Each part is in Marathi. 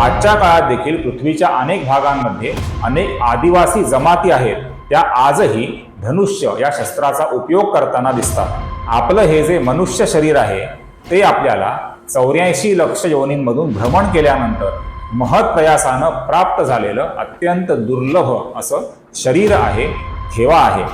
आजच्या काळात देखील पृथ्वीच्या अनेक भागांमध्ये अनेक आदिवासी जमाती आहेत. त्या आजही धनुष्य या शस्त्राचा उपयोग करताना दिसतात. आपलं हे जे मनुष्य शरीर आहे ते आपल्याला चौऱ्याऐंशी लक्ष योनींमधून भ्रमण केल्यानंतर महत्प्रयासानं प्राप्त झालेलं अत्यंत दुर्लभ असं शरीर आहे ठेवा आहे.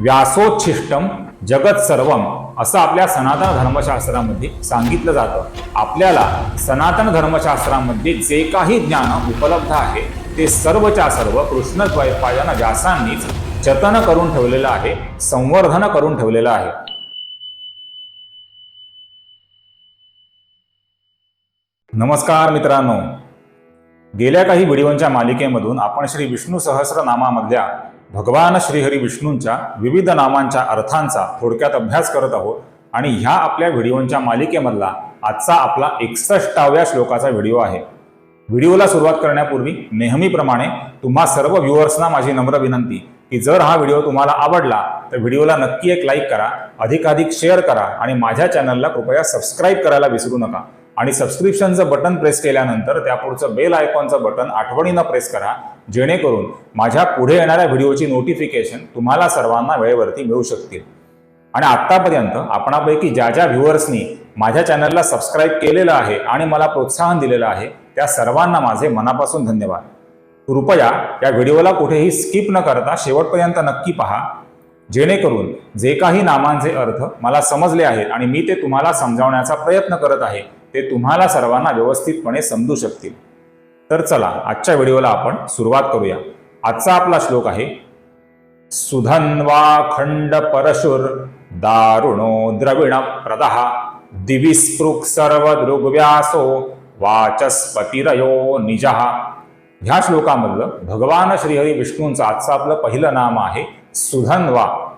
व्यासोच्छिष्टम जगत सर्वम असं आपल्या सनातन धर्मशास्त्रामध्ये सांगितलं जातं. आपल्याला सनातन धर्मशास्त्रामध्ये जे काही ज्ञान उपलब्ध आहे ते सर्वच्या सर्व कृष्ण द्वैपायन व्यासांनीच जतन करून ठेवलेलं आहे संवर्धन करून ठेवलेलं आहे. नमस्कार मित्रांनो. गेल्या काही व्हिडिओंच्या मालिकेमधून आपण श्री विष्णू सहस्रनामामधल्या भगवान श्रीहरी विष्णूंच्या विविध नामांच्या अर्थांचा थोडक्यात अभ्यास करत आहोत आणि ह्या आपल्या व्हिडिओंच्या मालिकेमधला आजचा आपला एकसष्टाव्या श्लोकाचा व्हिडिओ आहे. व्हिडिओला सुरुवात करण्यापूर्वी नेहमीप्रमाणे तुम्हा सर्व व्ह्युअर्सना माझी नम्र विनंती की जर हा व्हिडिओ तुम्हाला आवडला तर व्हिडिओला नक्की एक लाईक करा अधिकाधिक शेअर करा आणि माझ्या चॅनलला कृपया सबस्क्राईब करायला विसरू नका. आणि सबस्क्रिप्शनचं बटन प्रेस केल्यानंतर त्यापुढचं बेल आयकॉनचं बटन आठवणीनं प्रेस करा जेणेकरून माझ्या पुढे येणाऱ्या व्हिडिओची नोटिफिकेशन तुम्हाला सर्वांना वेळेवरती मिळू शकतील. आणि आत्तापर्यंत आपणापैकी ज्या ज्या व्ह्युअर्सनी माझ्या चॅनलला सबस्क्राईब केलेलं आहे आणि मला प्रोत्साहन दिलेलं आहे त्या सर्वांना माझे मनापासून धन्यवाद. कृपया या व्हिडिओला कुठेही स्किप न करता शेवटपर्यंत नक्की पहा जेणेकरून जे काही नामांचे अर्थ मला समजले आहेत आणि मी ते तुम्हाला समजावण्याचा प्रयत्न करत आहे ते तुम्हाला सर्वांना व्यवस्थितपणे समजू शकतील. तर चला आजच्या व्हिडिओला आपण सुरुवात करूया. आजचा आपला श्लोक आहे सुधन्वा खंड परशुर दारुणो द्रविण प्रदः दिविस्पृक् सर्व दृग्व्यासो वाचस्पतिरयो निजः. ह्या श्लोकामधलं भगवान श्रीहरी विष्णूंचं आजचं आपलं पहिलं नाम आहे सुधन्वा.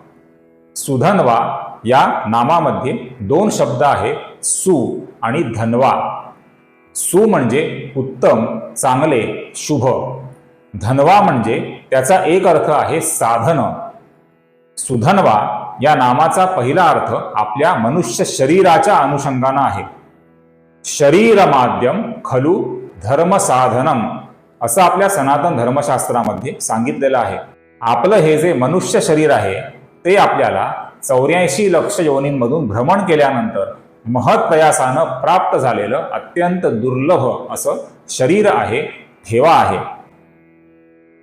सुधन्वा या नामामध्ये दोन शब्द आहे सु आणि धनवा. सु म्हणजे उत्तम चांगले शुभ. धनवा म्हणजे त्याचा एक अर्थ आहे साधन. सुधनवा या नामाचा पहिला अर्थ आपल्या मनुष्य शरीराच्या अनुषंगानं आहे. शरीर माध्यम खलू धर्मसाधनम असं आपल्या सनातन धर्मशास्त्रामध्ये सांगितलेलं आहे. आपलं हे जे मनुष्य शरीर आहे ते आपल्याला चौऱ्याऐंशी लक्ष योनींमधून भ्रमण केल्यानंतर महत्प्रयासानं प्राप्त झालेलं अत्यंत दुर्लभ असं शरीर आहे ठेवा आहे.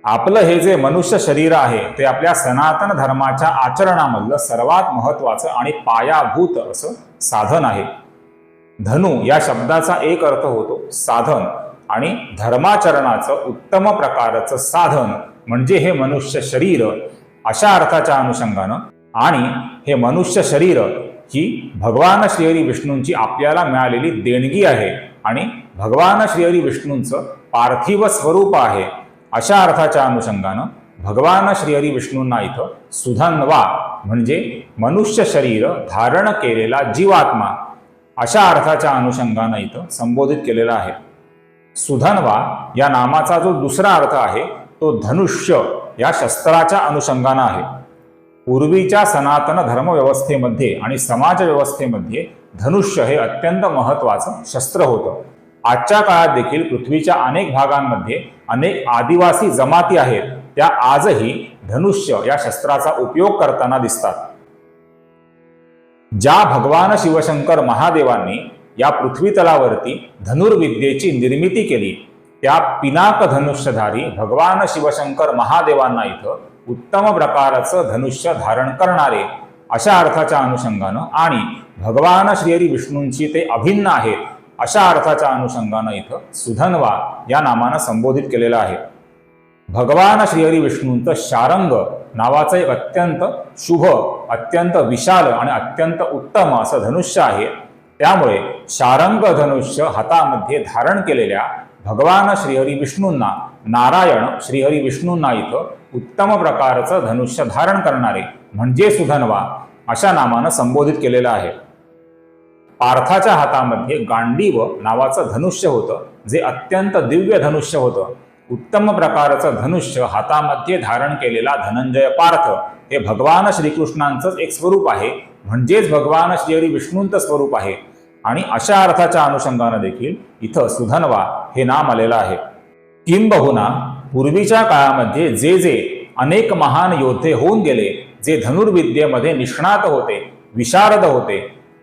आपलं हे जे मनुष्य शरीर आहे ते आपल्या सनातन धर्माच्या आचरणामधलं सर्वात महत्वाचं आणि पायाभूत असं साधन आहे. धनु या शब्दाचा एक अर्थ होतो साधन आणि धर्माचरणाचं उत्तम प्रकारचं साधन म्हणजे हे मनुष्य शरीर अशा अर्थाच्या अनुषंगानं आणि हे मनुष्य शरीर ही भगवान श्रीहरी विष्णूंची आपल्याला मिळालेली देणगी आहे आणि भगवान श्रीहरी विष्णूंचं पार्थिव स्वरूप आहे. अशा अर्थाच्या अनुषंगानं भगवान श्रीहरी विष्णूंना इथं सुधन्वा म्हणजे मनुष्य शरीर धारण केलेला जीवात्मा अशा अर्थाच्या अनुषंगानं इथं संबोधित केलेला आहे. सुधन्वा या नामाचा जो दुसरा अर्थ आहे तो धनुष्य या शस्त्राच्या अनुषंगानं आहे. पूर्वीच्या सनातन धर्मव्यवस्थेमध्ये आणि समाज व्यवस्थेमध्ये धनुष्य हे अत्यंत महत्वाचं शस्त्र होतं. आजच्या काळात देखील पृथ्वीच्या अनेक भागांमध्ये अनेक आदिवासी जमाती आहेत त्या आजही धनुष्य या शस्त्राचा उपयोग करताना दिसतात. ज्या भगवान शिवशंकर महादेवांनी या पृथ्वीतलावरती धनुर्विद्येची निर्मिती केली त्या पिनाक धनुष्यधारी भगवान शिवशंकर महादेवांना इथं उत्तम प्रकारचं धनुष्य धारण करणारे अशा अर्थाच्या अनुषंगानं आणि भगवान श्रीहरी विष्णूंची ते अभिन्न आहेत अशा अर्थाच्या अनुषंगानं इथं सुधन्वा या नामानं संबोधित केलेलं आहे. भगवान श्रीहरी विष्णूंचं शारंग नावाचं एक अत्यंत शुभ अत्यंत विशाल आणि अत्यंत उत्तम असं धनुष्य आहे. त्यामुळे शारंग धनुष्य हातामध्ये धारण केलेल्या भगवान श्रीहरी विष्णूंना नारायण श्रीहरी विष्णूंना इथं उत्तम प्रकारचं धनुष्य धारण करणारे म्हणजे सुधनवा अशा नामानं संबोधित केलेलं आहे. पार्थाच्या हातामध्ये गांडीव नावाचं धनुष्य होतं जे अत्यंत दिव्य धनुष्य होतं. उत्तम प्रकारचं धनुष्य हातामध्ये धारण केलेला धनंजय पार्थ हे भगवान श्रीकृष्णांचंच एक स्वरूप आहे. म्हणजेच भगवान श्रीहरी विष्णूंचं स्वरूप आहे. आणि अशा अर्थाच्या अनुषंगानं देखील इथं सुधनवा हे नाम आलेलं आहे. किंबहुना पूर्वीच्या काळामध्ये जे जे अनेक महान योद्धे होऊन गेले जे धनुर्विद्येमध्ये निष्णात होते विशारद होते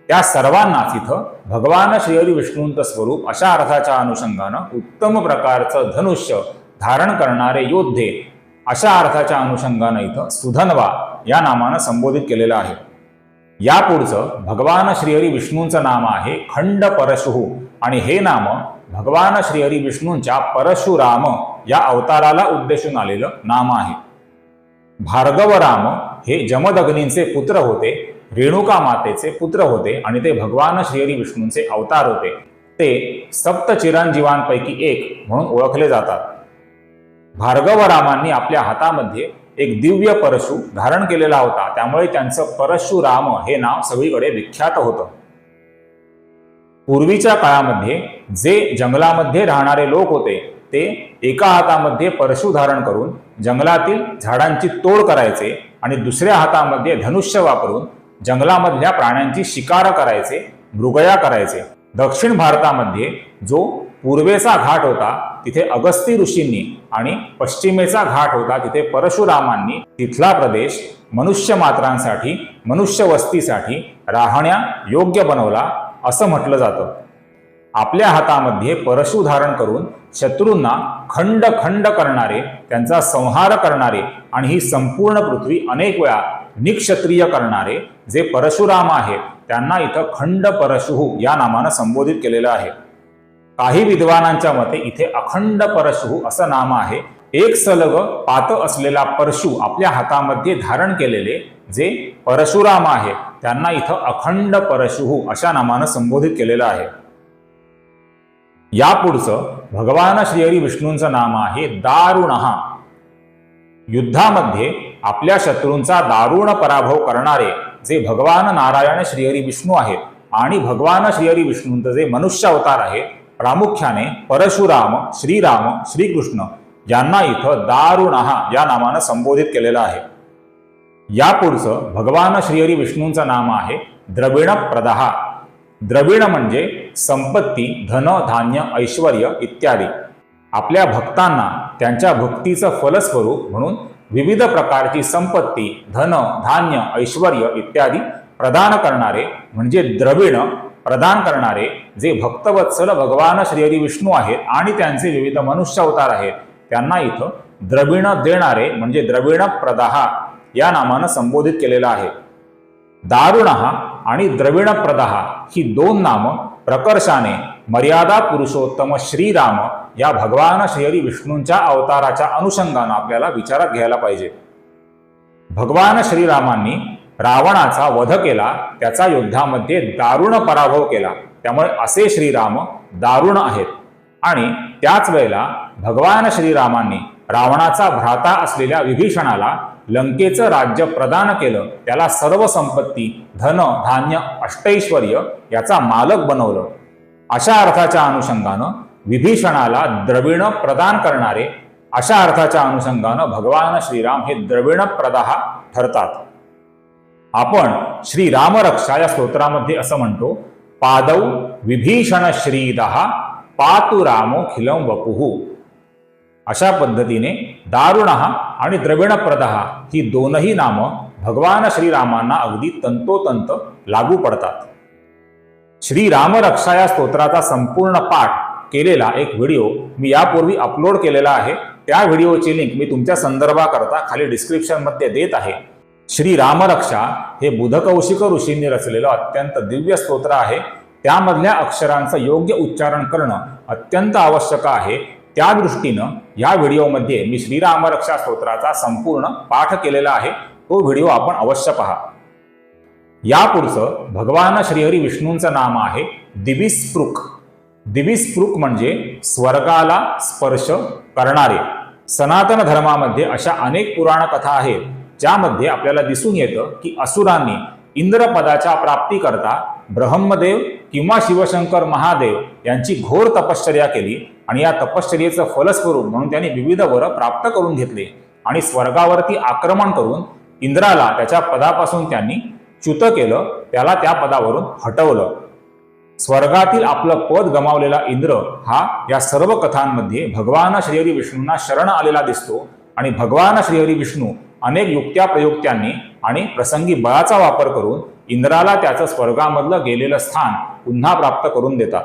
त्या सर्वांनाच इथं भगवान श्रीहरी विष्णूंचं स्वरूप अशा अर्थाच्या अनुषंगानं उत्तम प्रकारचं धनुष्य धारण करणारे योद्धे अशा अर्थाच्या अनुषंगानं इथं सुधनवा या नामानं संबोधित केलेलं आहे. या पुढचं भगवान श्रीहरी विष्णूंचं नाम आहे खंड परशुहू आणि हे नाम भगवान श्रीहरी विष्णूंच्या परशुराम या अवताराला उद्देशून आलेलं नाम आहे. भार्गवराम हे जमदग्नींचे पुत्र होते रेणुका मातेचे पुत्र होते आणि ते भगवान श्रीहरी विष्णूंचे अवतार होते. ते सप्त चिरंजीवांपैकी एक म्हणून ओळखले जातात. भार्गवरामांनी आपल्या हातामध्ये एक दिव्य परशु धारण केलेला होता. त्यामुळे त्यांचं परशुराम हे नाव सगळीकडे विख्यात होतं. पूर्वीच्या काळामध्ये जे जंगलामध्ये राहणारे लोक होते ते एका हातामध्ये परशु धारण करून जंगलातील झाडांची तोड करायचे आणि दुसऱ्या हातामध्ये धनुष्य वापरून जंगलामधल्या प्राण्यांची शिकार करायचे मृगया करायचे. दक्षिण भारतामध्ये जो पूर्वेचा घाट होता तिथे अगस्ती ऋषींनी आणि पश्चिमेचा घाट होता तिथे परशुरामांनी तिथला प्रदेश मनुष्य मात्रांसाठी मनुष्य वस्तीसाठी राहण्या योग्य बनवला असं म्हटलं जातं. आपल्या हातामध्ये परशु धारण करून शत्रूंना खंड खंड करणारे त्यांचा संहार करणारे आणि ही संपूर्ण पृथ्वी अनेक वेळा निक्षत्रिय करणारे जे परशुराम आहेत त्यांना इथं खंड परशुहू या नामानं संबोधित केलेलं आहे. काही विद्वानांच्या मते इथे अखंड परशु असं नाम आहे. एक सलग पात असलेला परशु आपल्या हातामध्ये धारण केलेले जे परशुराम आहे त्यांना इथं अखंड परशु अशा नामानं संबोधित केलेलं आहे. यापुढचं भगवान श्रीहरी विष्णूंचं नाम आहे दारुणहा युद्धामध्ये आपल्या शत्रूंचा दारुण पराभव करणारे जे भगवान नारायण श्रीहरी विष्णू आहेत आणि भगवान श्रीहरी विष्णूंचं जे मनुष्य अवतार आहे प्रामुख्याने परशुराम श्रीराम श्रीकृष्ण यांना इथं दारुणहा या नामानं संबोधित केलेलं आहे. यापुढचं भगवान श्रीहरी विष्णूंचं नाम आहे द्रविण प्रदहा. द्रविण म्हणजे संपत्ती धन धान्य ऐश्वर इत्यादी. आपल्या भक्तांना त्यांच्या भक्तीचं फलस्वरूप म्हणून विविध प्रकारची संपत्ती धन धान्य ऐश्वर इत्यादी प्रदान करणारे म्हणजे द्रविण प्रदान करणारे जे भक्तवत्सल भगवान श्रीहरी विष्णू आहेत आणि त्यांचे विविध मनुष्य अवतार आहेत त्यांना इथं द्रविण देणारे म्हणजे द्रविण प्रदाहा या नामानं संबोधित केलेलं आहे. दारुणहा आणि द्रविण प्रदाहा ही दोन नामं प्रकर्षाने मर्यादा पुरुषोत्तम श्रीराम या भगवान श्रीहरी विष्णूंच्या अवताराच्या अनुषंगानं आपल्याला विचारात घ्यायला पाहिजे. भगवान श्रीरामांनी रावणाचा वध केला त्याचा युद्धामध्ये दारुण पराभव केला. त्यामुळे असे श्रीराम दारुण आहेत. आणि त्याच वेळेला भगवान श्रीरामांनी रावणाचा भ्राता असलेल्या विभीषणाला लंकेचं राज्य प्रदान केलं. त्याला सर्व संपत्ती धन धान्य अष्टैश्वर याचा मालक बनवलं. अशा अर्थाच्या अनुषंगानं विभीषणाला द्रविण प्रदान करणारे अशा अर्थाच्या अनुषंगानं भगवान श्रीराम हे द्रविण प्रदाह ठरतात. आपण श्री रामरक्षा या स्तोत्रामध्ये असं म्हणतो पादौ विभीषण श्रीदहा पातु रामो खिलम वपुहू अशा पद्धतीने दारुण आणि द्रविणप्रदहा ही दोनही नामं भगवान श्रीरामांना अगदी तंतोतंत लागू पडतात. श्री रामरक्षा या स्तोत्राचा संपूर्ण पाठ केलेला एक व्हिडिओ मी यापूर्वी अपलोड केलेला आहे. त्या व्हिडिओची लिंक मी तुमच्या संदर्भाकरता खाली डिस्क्रिप्शनमध्ये देत आहे. श्री रामरक्षा हे बुधकौशिक ऋषींनी रचलेलं अत्यंत दिव्य स्तोत्र आहे. त्यामधल्या अक्षरांचं योग्य उच्चारण करणं अत्यंत आवश्यक आहे. त्या दृष्टीनं या व्हिडिओमध्ये मी श्रीरामरक्षा स्तोत्राचा संपूर्ण पाठ केलेला आहे. तो व्हिडिओ आपण अवश्य पहा. यापुढचं भगवान श्रीहरी विष्णूंचं नाम आहे दिविस्पृक. दिविस्पृक म्हणजे स्वर्गाला स्पर्श करणारे. सनातन धर्मामध्ये अशा अनेक पुराण कथा आहेत. ज्यामध्ये आपल्याला दिसून येतं की असुरांनी इंद्रपदाच्या प्राप्तीकरता ब्रह्मदेव किंवा शिवशंकर महादेव यांची घोर तपश्चर्या केली आणि या तपश्चर्येचं फलस्वरूप म्हणून त्यांनी विविध वर प्राप्त करून घेतले आणि स्वर्गावरती आक्रमण करून इंद्राला त्याच्या पदापासून त्यांनी च्युत केलं त्याला त्या पदावरून हटवलं. स्वर्गातील आपलं पद गमावलेला इंद्र हा या सर्व कथांमध्ये भगवान श्रीहरी विष्णूंना शरण आलेला दिसतो आणि भगवान श्रीहरी विष्णू अनेक युक्त्या प्रयुक्त्यांनी आणि प्रसंगी बळाचा वापर करून इंद्राला त्याचं स्वर्गामधलं गेलेलं स्थान पुन्हा प्राप्त करून देतात.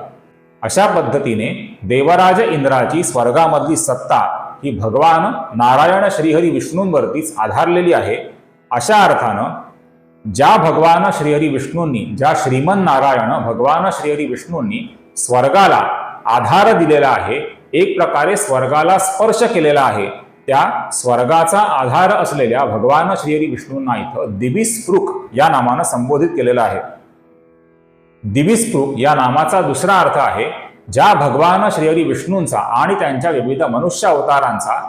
अशा पद्धतीने देवराज इंद्राची स्वर्गामधली सत्ता ही भगवान नारायण श्रीहरी विष्णूंवरतीच आधारलेली आहे. अशा अर्थानं ज्या भगवान श्रीहरी विष्णूंनी ज्या श्रीमन नारायण भगवान श्रीहरी विष्णूंनी स्वर्गाला आधार दिलेला आहे एक प्रकारे स्वर्गाला स्पर्श केलेला आहे त्या स्वर्गाचा आधार असलेल्या भगवान श्रीहरी विष्णूंना इथं दिविस्पृक या नामानं संबोधित केलेलं आहे. दिविस्पृक या नामाचा दुसरा अर्थ आहे ज्या भगवान श्रीहरी विष्णूंचा आणि त्यांच्या विविध मनुष्य अवतारांचा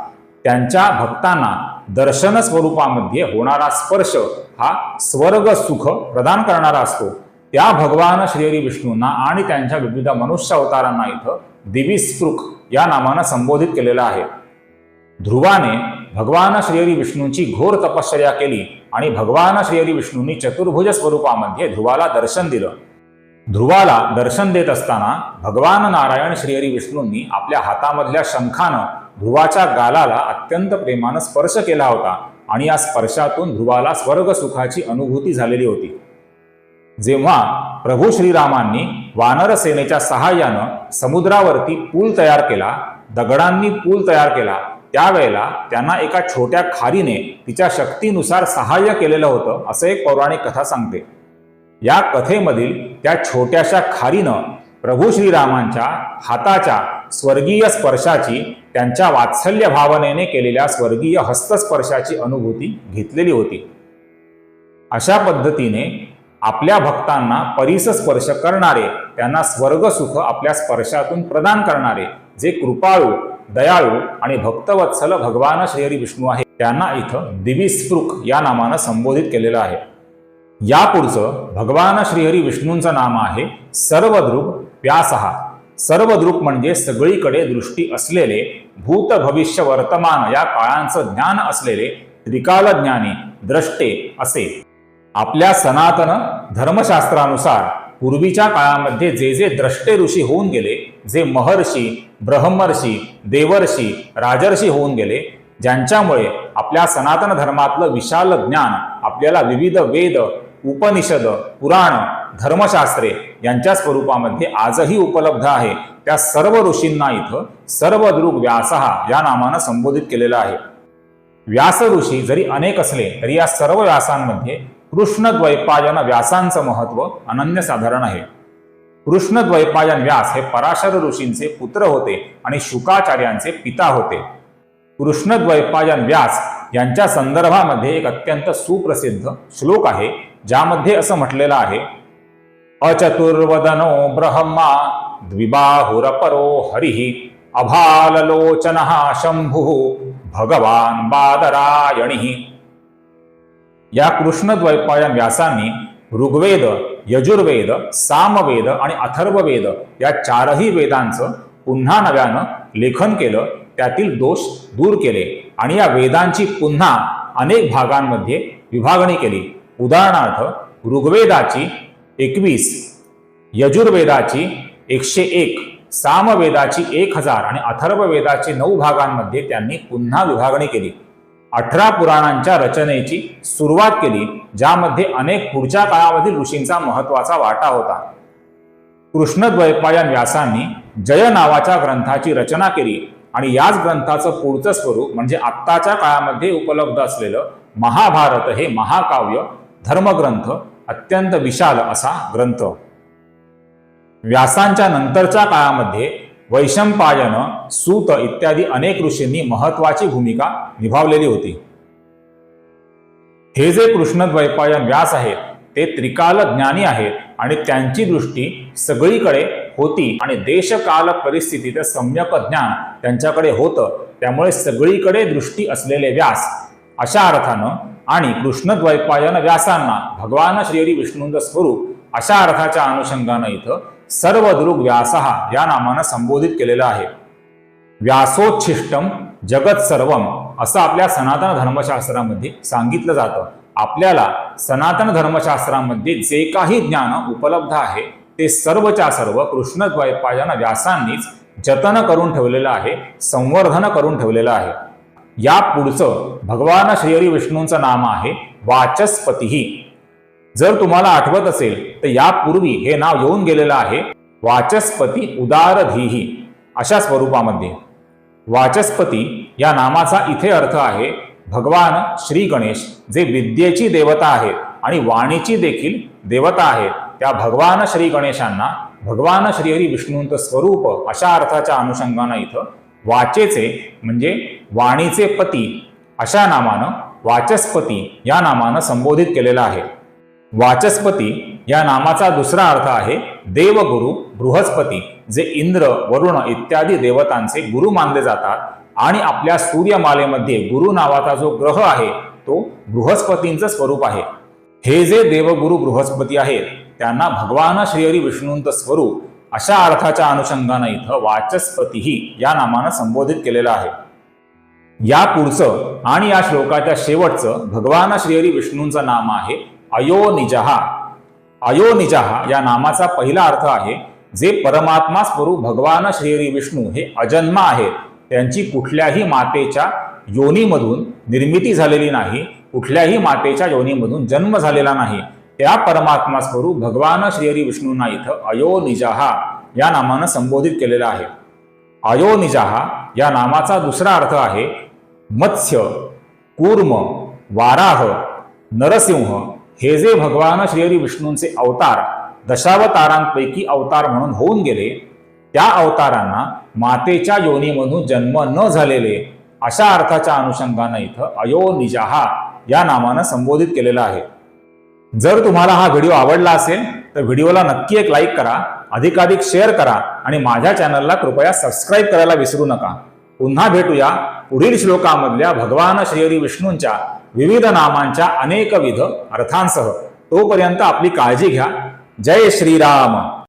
त्यांच्या भक्तांना दर्शन स्वरूपामध्ये होणारा स्पर्श हा स्वर्ग सुख प्रदान करणारा असतो त्या भगवान श्रीहरी विष्णूंना आणि त्यांच्या विविध मनुष्य अवतारांना इथं दिविस्पृक या नामानं संबोधित केलेलं आहे. ध्रुवाने भगवान श्रीहरी विष्णूंची घोर तपश्चर्या केली आणि भगवान श्रीहरी विष्णूंनी चतुर्भुज स्वरूपामध्ये ध्रुवाला दर्शन दिलं. ध्रुवाला दर्शन देत असताना भगवान नारायण श्रीहरी विष्णूंनी आपल्या हातामधल्या शंखानं ध्रुवाच्या गालाला अत्यंत प्रेमानं स्पर्श केला होता आणि या स्पर्शातून ध्रुवाला स्वर्ग सुखाची अनुभूती झालेली होती. जेव्हा प्रभू श्रीरामांनी वानर सेनेच्या सहाय्यानं समुद्रावरती पूल तयार केला दगडांनी पूल तयार केला त्यावेळेला त्यांना एका छोट्या खारीने तिच्या शक्तीनुसार सहाय्य केलेलं होतं असं एक पौराणिक कथा सांगते. या कथेमधील त्या छोट्याशा खारीनं प्रभू श्रीरामांच्या हाताच्या स्वर्गीय स्पर्शाची त्यांच्या वात्सल्य भावनेने केलेल्या स्वर्गीय हस्तस्पर्शाची अनुभूती घेतलेली होती. अशा पद्धतीने आपल्या भक्तांना परिस स्पर्श करणारे त्यांना स्वर्गसुख आपल्या स्पर्शातून प्रदान करणारे जे कृपाळू दयाळू आणि भक्तवत्सल भगवान श्रीहरी विष्णू आहे. त्यांना इथं दिविस्पृक या नामानं संबोधित केलेलं आहे. यापुढचं भगवान श्रीहरी विष्णूंचं नाम आहे सर्वदृग व्यासहा सर्वदृक म्हणजे सगळीकडे दृष्टी असलेले भूत भविष्य वर्तमान या काळांचं ज्ञान असलेले त्रिकाल ज्ञानी द्रष्टे असे. आपल्या सनातन धर्मशास्त्रानुसार पूर्वीच्या काळामध्ये जे जे द्रष्टे ऋषी होऊन गेले जे महर्षी ब्रह्मर्षी देवर्षी राजर्षी होऊन गेले ज्यांच्यामुळे आपल्या सनातन धर्मातलं विशाल ज्ञान आपल्याला विविध वेद उपनिषद पुराण धर्मशास्त्रे यांच्या स्वरूपामध्ये आजही उपलब्ध आहे. त्या सर्व ऋषींना इथं सर्वदृग व्यासहा या नामानं संबोधित केलेलं आहे. व्यास ऋषी जरी अनेक असले तरी या सर्व व्यासांमध्ये कृष्णद्वैपायन व्यासांचं महत्त्व अनन्यसाधारण आहे. कृष्णद्वैपायन व्यास हे पराशर ऋषींचे पुत्र होते आणि शुकाचार्यांचे पिता होते. कृष्णद्वैपायन व्यास यांच्या संदर्भामध्ये एक अत्यंत सुप्रसिद्ध श्लोक आहे ज्यामध्ये असं म्हटलेलं आहे अचतुर्वदनो ब्रह्मा द्विबाहुरपरो हरिः अभाललोचन शंभु भगवान बादरायणी या कृष्णद्वैपायन व्यासांनी ऋग्वेद यजुर्वेद सामवेद आणि अथर्ववेद या चारही वेदांचं पुन्हा नव्यानं लेखन केलं. त्यातील दोष दूर केले आणि या वेदांची पुन्हा अनेक भागांमध्ये विभागणी केली. उदाहरणार्थ ऋग्वेदाची एकवीस यजुर्वेदाची एकशे एक सामवेदाची एक हजार आणि अथर्ववेदाची नऊ भागांमध्ये त्यांनी पुन्हा विभागणी केली. अठरा पुराणांच्या रचनेची सुरुवात केली ज्यामध्ये अनेक पुढच्या काळामधील ऋषींचा महत्त्वाचा वाटा होता. कृष्णद्वैपायन व्यासांनी जय नावाच्या ग्रंथाची रचना केली आणि याच ग्रंथाचं पुढचं स्वरूप म्हणजे आत्ताच्या काळामध्ये उपलब्ध असलेलं महाभारत हे महाकाव्य धर्मग्रंथ अत्यंत विशाल असा ग्रंथ. व्यासांच्या नंतरच्या काळामध्ये वैशंपायन सूत इत्यादी अनेक ऋषींनी महत्वाची भूमिका निभावलेली होती. हे जे कृष्णद्वैपायन व्यास आहेत ते त्रिकाल ज्ञानी आहेत आणि त्यांची दृष्टी सगळीकडे होती आणि देशकाल परिस्थितीचं सम्यक ज्ञान त्यांच्याकडे होतं त्यामुळे सगळीकडे दृष्टी असलेले व्यास. अशा अर्थानं आणि कृष्णद्वैपायन व्यासांना भगवान श्रीहरी विष्णूंचं स्वरूप अशा अर्थाच्या अनुषंगानं इथं सर्वदृग व्यासहा या नामानं संबोधित केलेलं आहे. व्यासोच्छिष्टम जगत सर्वम असं आपल्या सनातन धर्मशास्त्रामध्ये सांगितलं जातं. आपल्याला सनातन धर्मशास्त्रामध्ये जे काही ज्ञान उपलब्ध आहे ते सर्वच्या सर्व कृष्णद्वैपायन व्यासांनीच जतन करून ठेवलेलं आहे संवर्धन करून ठेवलेलं आहे. या पुढचं भगवान श्रीहरी विष्णूंचं नाम आहे वाचस्पतीही जर तुम्हाला आठवत असेल तर यापूर्वी हे नाव येऊन गेलेलं आहे वाचस्पती उदारधीही अशा स्वरूपामध्ये. वाचस्पती या नामाचा इथे अर्थ आहे भगवान श्री गणेश जे विद्येची देवता आहेत आणि वाणीची देखील देवता आहेत. त्या भगवान श्री गणेशांना भगवान श्रीहरी विष्णूंचं स्वरूप अशा अर्थाच्या अनुषंगानं इथं वाचेचे म्हणजे वाणीचे पती अशा नामानं वाचस्पती या नामानं संबोधित केलेलं आहे. वाचस्पती या नामाचा दुसरा अर्थ आहे देवगुरु बृहस्पती जे इंद्र वरुण इत्यादी देवतांचे गुरु मानले जातात आणि आपल्या सूर्यमालेमध्ये गुरु नावाचा जो ग्रह आहे तो बृहस्पतींचं स्वरूप आहे. हे जे देवगुरु बृहस्पती आहेत त्यांना भगवान श्रीहरी विष्णूंचं स्वरूप अशा अर्थाच्या अनुषंगानं इथं वाचस्पतीही या नामानं संबोधित केलेलं आहे. या पुढचं आणि या श्लोकाच्या शेवटचं भगवान श्रीहरी विष्णूंचं नाम आहे अयोनिजहा अयोनिजहा या नामाचा पहिला अर्थ आहे जे परमात्मा स्वरूप भगवान श्रीहरी विष्णू हे अजन्मा आहेत त्यांची कुठल्याही मातेच्या योनीमधून निर्मिती झालेली नाही कुठल्याही मातेच्या योनीमधून जन्म झालेला नाही. त्या परमात्मा स्वरूप भगवान श्रीहरी विष्णूंना इथं अयोनिजहा या नामानं संबोधित केलेलं आहे. अयोनिजहा या नामाचा दुसरा अर्थ आहे मत्स्य कूर्म वाराह नरसिंह हे जे भगवान श्रीहरी विष्णूंचे अवतार दशावतारांपैकी अवतार म्हणून होऊन गेले त्या अवतारांना मातेच्या योनीमधून जन्म न झालेले अशा अर्थाच्या अनुषंगानं इथं अयोनिजहा या नामानं संबोधित केलेलं आहे. जर तुम्हाला हा व्हिडिओ आवडला असेल तर व्हिडिओला नक्की एक लाईक करा अधिकाधिक शेअर करा आणि माझ्या चॅनलला कृपया सबस्क्राईब करायला विसरू नका. पुन्हा भेटूया पुढील श्लोकामधल्या भगवान श्रीहरी विष्णूंच्या विविध नामांच्या अनेकविध अर्थांसह. तोपर्यंत आपली काळजी घ्या. जय श्रीराम.